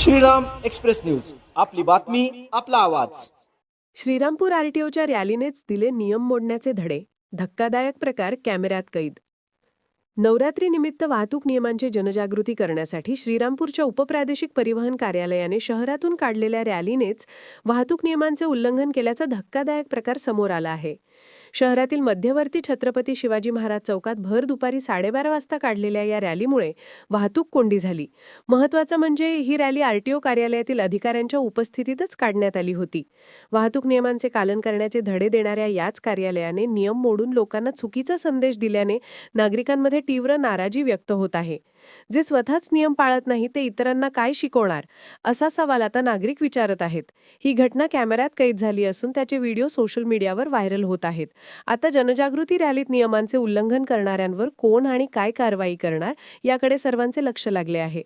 Shriram express news. आपली बातमी आपला आवाज. श्रीरामपूर आरटीओच्या रॅलीनेच दिले नियम मोडण्याचे धडे. धक्कादायक प्रकार कॅमेऱ्यात कैद. नवरात्रीनिमित्त वाहतूक नियमांची जनजागृती करण्यासाठी श्रीरामपूरच्या उपप्रादेशिक परिवहन कार्यालयाने शहरातून काढलेल्या रॅलीनेच वाहतूक नियमांचे उल्लंघन केल्याचा धक्कादायक प्रकार समोर आला आहे. शहरातील मध्यवर्ती छत्रपती शिवाजी महाराज चौकात भर दुपारी साडेबारा वाजता काढलेल्या या रॅलीमुळे वाहतूक कोंडी झाली. महत्त्वाचं म्हणजे ही रॅली आरटीओ कार्यालयातील अधिकाऱ्यांच्या उपस्थितीतच काढण्यात आली होती. वाहतूक नियमांचे पालन करण्याचे धडे देणाऱ्या याच कार्यालयाने नियम मोडून लोकांना चुकीचा संदेश दिल्याने नागरिकांमध्ये तीव्र नाराजी व्यक्त होत आहे. जे स्वतःच नियम पाळत नाही ते इतरांना काय शिकवणार? असा सवाल आता नागरिक विचारत आहेत. ही घटना कॅमेऱ्यात कैद झाली असून त्याचे व्हिडिओ सोशल मीडियावर व्हायरल होत आहेत. आता जनजागृती रॅलीत नियमांचे उल्लंघन करणाऱ्यांवर कोण आणि काय कारवाई करणार याकडे सर्वांचे लक्ष लागले आहे.